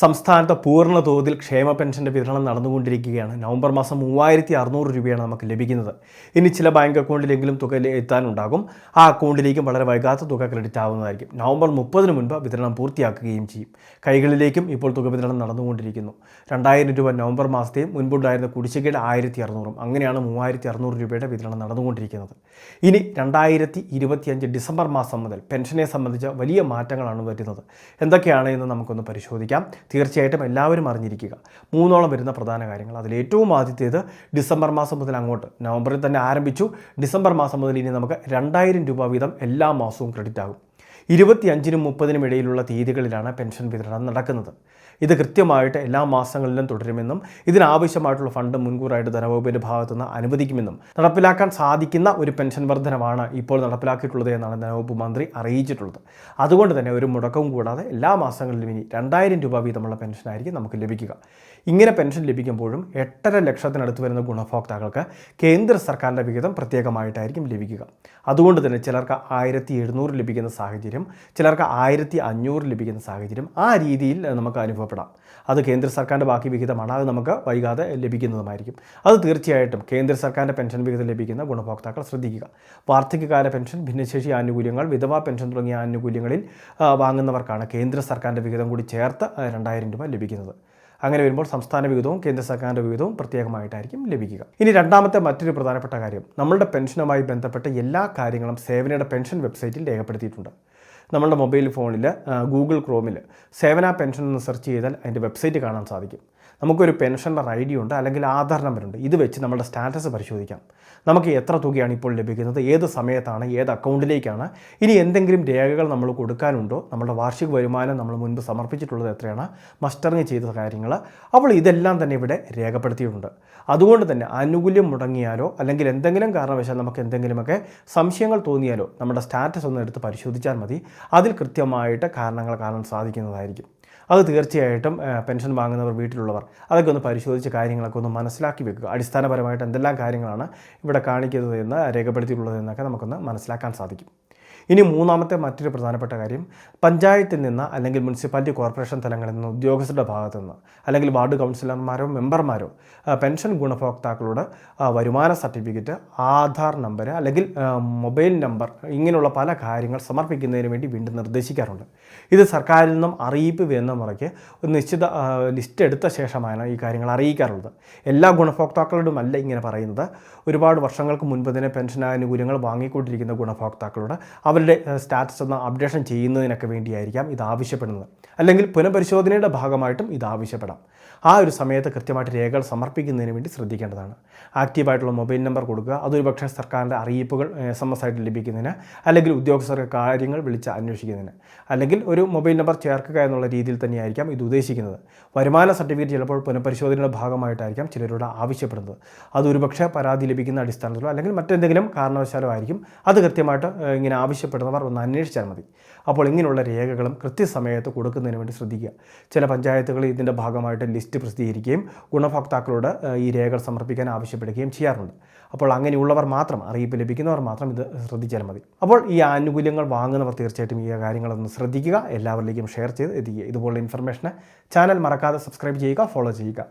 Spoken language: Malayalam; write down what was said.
സംസ്ഥാനത്ത് പൂർണ തോതിൽ ക്ഷേമ പെൻഷന്റെ വിതരണം നടന്നുകൊണ്ടിരിക്കുകയാണ്. നവംബർ മാസം മൂവായിരത്തി അറുന്നൂറ് രൂപയാണ് നമുക്ക് ലഭിക്കുന്നത്. ഇനി ചില ബാങ്ക് അക്കൗണ്ടിലെങ്കിലും തുക എത്താനുണ്ടാകും. ആ അക്കൗണ്ടിലേക്കും വളരെ വൈകാത്ത തുക ക്രെഡിറ്റ് ആവുന്നതായിരിക്കും. നവംബർ മുപ്പതിന് മുൻപ് വിതരണം പൂർത്തിയാക്കുകയും ചെയ്യും. കൈകളിലേക്കും ഇപ്പോൾ തുക വിതരണം നടന്നുകൊണ്ടിരിക്കുന്നു. രണ്ടായിരം രൂപ നവംബർ മാസത്തെയും മുൻപുണ്ടായിരുന്ന കുടിശ്ശികയുടെ ആയിരത്തി അറുന്നൂറും അങ്ങനെയാണ് മൂവായിരത്തി അറുന്നൂറ് രൂപയുടെ വിതരണം നടന്നുകൊണ്ടിരിക്കുന്നത്. ഇനി രണ്ടായിരത്തി ഇരുപത്തിയഞ്ച് ഡിസംബർ മാസം മുതൽ പെൻഷനെ സംബന്ധിച്ച വലിയ മാറ്റങ്ങളാണ് വരുന്നത്. എന്തൊക്കെയാണ് എന്ന് നമുക്കൊന്ന് പരിശോധിക്കാം. തീർച്ചയായിട്ടും എല്ലാവരും അറിഞ്ഞിരിക്കുക. മൂന്നോളം വരുന്ന പ്രധാന കാര്യങ്ങൾ. അതിൽ ഏറ്റവും ആദ്യത്തേത് ഡിസംബർ മാസം മുതൽ അങ്ങോട്ട്. നവംബറിൽ തന്നെ ആരംഭിച്ചു. ഡിസംബർ മാസം മുതൽ ഇനി നമുക്ക് രണ്ടായിരം രൂപ വീതം എല്ലാ മാസവും ക്രെഡിറ്റ് ആകും. ഇരുപത്തിയഞ്ചിനും മുപ്പതിനും ഇടയിലുള്ള തീയതികളിലാണ് പെൻഷൻ വിതരണം നടക്കുന്നത്. ഇത് കൃത്യമായിട്ട് എല്ലാ മാസങ്ങളിലും തുടരുമെന്നും ഇതിനാവശ്യമായിട്ടുള്ള ഫണ്ട് മുൻകൂറായിട്ട് ധനവകുപ്പിന്റെ ഭാഗത്തു നിന്ന് അനുവദിക്കുമെന്നും നടപ്പിലാക്കാൻ സാധിക്കുന്ന ഒരു പെൻഷൻ വർധനമാണ് ഇപ്പോൾ നടപ്പിലാക്കിയിട്ടുള്ളത് എന്നാണ് ധനവകുപ്പ് മന്ത്രി അറിയിച്ചിട്ടുള്ളത്. അതുകൊണ്ട് തന്നെ ഒരു മുടക്കവും കൂടാതെ എല്ലാ മാസങ്ങളിലും ഇനി രണ്ടായിരം രൂപ വീതമുള്ള പെൻഷനായിരിക്കും നമുക്ക് ലഭിക്കുക. ഇങ്ങനെ പെൻഷൻ ലഭിക്കുമ്പോഴും എട്ടര ലക്ഷത്തിനടുത്ത് വരുന്ന ഗുണഭോക്താക്കൾക്ക് കേന്ദ്ര സർക്കാരിന്റെ വിഹിതം പ്രത്യേകമായിട്ടായിരിക്കും ലഭിക്കുക. അതുകൊണ്ട് തന്നെ ചിലർക്ക് ആയിരത്തി ലഭിക്കുന്ന സാഹചര്യം ചിലർക്ക് ആയിരത്തി അഞ്ഞൂറ് ലഭിക്കുന്ന സാഹചര്യം ആ രീതിയിൽ നമുക്ക് അനുഭവപ്പെടാം. അത് കേന്ദ്ര സർക്കാരിന്റെ ബാക്കി വിഹിതമാണ്. അത് നമുക്ക് വൈകാതെ ലഭിക്കുന്നതുമായിരിക്കും. അത് തീർച്ചയായിട്ടും കേന്ദ്ര സർക്കാരിന്റെ പെൻഷൻ വിഹിതം ലഭിക്കുന്ന ഗുണഭോക്താക്കൾ ശ്രദ്ധിക്കുക. വാർദ്ധക്യകാല പെൻഷൻ ഭിന്നശേഷി ആനുകൂല്യങ്ങൾ വിധവാ പെൻഷൻ തുടങ്ങിയ ആനുകൂല്യങ്ങളിൽ വാങ്ങുന്നവർക്കാണ് കേന്ദ്ര സർക്കാരിന്റെ വിഹിതം കൂടി ചേർത്ത് രണ്ടായിരം രൂപ ലഭിക്കുന്നത്. അങ്ങനെ വരുമ്പോൾ സംസ്ഥാന വിഹിതവും കേന്ദ്ര സർക്കാരിന്റെ വിഹിതവും പ്രത്യേകമായിട്ടായിരിക്കും ലഭിക്കുക. ഇനി രണ്ടാമത്തെ മറ്റൊരു പ്രധാനപ്പെട്ട കാര്യം. നമ്മളുടെ പെൻഷനുമായി ബന്ധപ്പെട്ട എല്ലാ കാര്യങ്ങളും സേവനയുടെ പെൻഷൻ വെബ്സൈറ്റിൽ രേഖപ്പെടുത്തിയിട്ടുണ്ട്. നമ്മളുടെ മൊബൈൽ ഫോണിൽ ഗൂഗിൾ ക്രോമിൽ സേവന പെൻഷൻ എന്ന് സെർച്ച് ചെയ്താൽ അതിന്റെ വെബ്സൈറ്റ് കാണാൻ സാധിക്കും. നമുക്കൊരു പെൻഷനർ ഐ ഡി ഉണ്ട് അല്ലെങ്കിൽ ആധാർ നമ്പറുണ്ട്. ഇത് വെച്ച് നമ്മുടെ സ്റ്റാറ്റസ് പരിശോധിക്കാം. നമുക്ക് എത്ര തുകയാണ് ഇപ്പോൾ ലഭിക്കുന്നത്? ഏത് സമയത്താണ്? ഏത് അക്കൗണ്ടിലേക്കാണ്? ഇനി എന്തെങ്കിലും രേഖകൾ നമ്മൾ കൊടുക്കാനുണ്ടോ? നമ്മുടെ വാർഷിക വരുമാനം നമ്മൾ മുൻപ് സമർപ്പിച്ചിട്ടുള്ളത് എത്രയാണ്? മസ്റ്ററിങ് ചെയ്ത കാര്യങ്ങൾ. അപ്പോൾ ഇതെല്ലാം തന്നെ ഇവിടെ രേഖപ്പെടുത്തിയിട്ടുണ്ട്. അതുകൊണ്ട് തന്നെ ആനുകൂല്യം മുടങ്ങിയാലോ അല്ലെങ്കിൽ എന്തെങ്കിലും കാരണവശാൽ നമുക്ക് എന്തെങ്കിലുമൊക്കെ സംശയങ്ങൾ തോന്നിയാലോ നമ്മുടെ സ്റ്റാറ്റസ് ഒന്ന് എടുത്ത് പരിശോധിച്ചാൽ മതി. അതിൽ കൃത്യമായിട്ട് കാരണങ്ങൾ കാണാൻ സാധിക്കുന്നതായിരിക്കും. അത് തീർച്ചയായിട്ടും പെൻഷൻ വാങ്ങുന്നവർ വീട്ടിലുള്ളവർ അതൊക്കെ ഒന്ന് പരിശോധിച്ച് കാര്യങ്ങളൊക്കെ ഒന്ന് മനസ്സിലാക്കി വെക്കുക. അടിസ്ഥാനപരമായിട്ട് എന്തെല്ലാം കാര്യങ്ങളാണ് ഇവിടെ കാണിക്കുന്നത് എന്ന് രേഖപ്പെടുത്തിയിട്ടുള്ളത് എന്നൊക്കെ നമുക്കൊന്ന് മനസ്സിലാക്കാൻ സാധിക്കും. ഇനി മൂന്നാമത്തെ മറ്റൊരു പ്രധാനപ്പെട്ട കാര്യം പഞ്ചായത്തിൽ നിന്ന് അല്ലെങ്കിൽ മുനിസിപ്പാലിറ്റി കോർപ്പറേഷൻ തലങ്ങളിൽ നിന്ന് ഉദ്യോഗസ്ഥരുടെ ഭാഗത്തു നിന്ന് അല്ലെങ്കിൽ വാർഡ് കൗൺസിലർമാരോ മെമ്പർമാരോ പെൻഷൻ ഗുണഭോക്താക്കളോട് വരുമാന സർട്ടിഫിക്കറ്റ് ആധാർ നമ്പർ അല്ലെങ്കിൽ മൊബൈൽ നമ്പർ ഇങ്ങനെയുള്ള പല കാര്യങ്ങൾ സമർപ്പിക്കുന്നതിന് വേണ്ടി വീണ്ടും നിർദ്ദേശിക്കാറുണ്ട്. ഇത് സർക്കാരിൽ നിന്നും അറിയിപ്പ് വരുന്ന മുറയ്ക്ക് ഒരു നിശ്ചിത ലിസ്റ്റ് എടുത്ത ശേഷമാണ് ഈ കാര്യങ്ങൾ അറിയിക്കാറുള്ളത്. എല്ലാ ഗുണഭോക്താക്കളോടും അല്ല ഇങ്ങനെ പറയുന്നത്. ഒരുപാട് വർഷങ്ങൾക്ക് മുൻപ് തന്നെ പെൻഷൻ ആനുകൂല്യങ്ങൾ വാങ്ങിക്കൊണ്ടിരിക്കുന്ന ഗുണഭോക്താക്കളോട് അവരുടെ സ്റ്റാറ്റസ് ഒന്ന് അപ്ഡേഷൻ ചെയ്യുന്നതിനൊക്കെ വേണ്ടിയായിരിക്കാം ഇത് ആവശ്യപ്പെടുന്നത്. അല്ലെങ്കിൽ പുനഃപരിശോധനയുടെ ഭാഗമായിട്ടും ഇത് ആവശ്യപ്പെടാം. ആ ഒരു സമയത്ത് കൃത്യമായിട്ട് രേഖകൾ സമർപ്പിക്കുന്നതിന് വേണ്ടി ശ്രദ്ധിക്കേണ്ടതാണ്. ആക്റ്റീവായിട്ടുള്ള മൊബൈൽ നമ്പർ കൊടുക്കുക അതൊരു പക്ഷേ സർക്കാരിന്റെ അറിയിപ്പുകൾ എസ് എം എസ് ആയിട്ട് ലഭിക്കുന്നതിന് അല്ലെങ്കിൽ ഉദ്യോഗസ്ഥർക്ക് കാര്യങ്ങൾ വിളിച്ച് അന്വേഷിക്കുന്നതിന്. അല്ലെങ്കിൽ ഒരു മൊബൈൽ നമ്പർ ചേർക്കുക എന്നുള്ള രീതിയിൽ തന്നെയായിരിക്കാം ഇത് ഉദ്ദേശിക്കുന്നത്. വരുമാന സർട്ടിഫിക്കറ്റ് ചിലപ്പോൾ പുനഃപരിശോധനയുടെ ഭാഗമായിട്ടായിരിക്കാം ചിലരോട് ആവശ്യപ്പെടുന്നത്. അതൊരു പക്ഷേ പരാതി ലഭിക്കുന്ന അടിസ്ഥാനത്തിലോ അല്ലെങ്കിൽ മറ്റെന്തെങ്കിലും കാരണവശാലോ ആയിരിക്കും അത് കൃത്യമായിട്ട് ഇങ്ങനെ ഇങ്ങനെ ആവശ്യപ്പെടുന്നവർ ഒന്ന് അന്വേഷിച്ചാൽ മതി. അപ്പോൾ ഇങ്ങനെയുള്ള രേഖകളും കൃത്യസമയത്ത് കൊടുക്കുന്നതിന് വേണ്ടി ശ്രദ്ധിക്കുക. ചില പഞ്ചായത്തുകൾ ഇതിന്റെ ഭാഗമായിട്ട് ലിസ്റ്റ് പ്രസിദ്ധീകരിക്കുകയും ഗുണഭോക്താക്കളോട് ഈ രേഖകൾ സമർപ്പിക്കാൻ ആവശ്യപ്പെടുകയും ചെയ്യാറുണ്ട്. അപ്പോൾ അങ്ങനെയുള്ളവർ മാത്രം അറിയിപ്പ് ലഭിക്കുന്നവർ മാത്രം ഇത് ശ്രദ്ധിച്ചാൽ മതി. അപ്പോൾ ഈ ആനുകൂല്യങ്ങൾ വാങ്ങുന്നവർ തീർച്ചയായിട്ടും ഈ കാര്യങ്ങളൊന്ന് ശ്രദ്ധിക്കുക. എല്ലാവരിലേക്കും ഷെയർ ചെയ്ത് എത്തിക്കുക ഇതുപോലുള്ള ഇൻഫർമേഷന് ചാനൽ മറക്കാതെ സബ്സ്ക്രൈബ് ചെയ്യുക ഫോളോ ചെയ്യുക.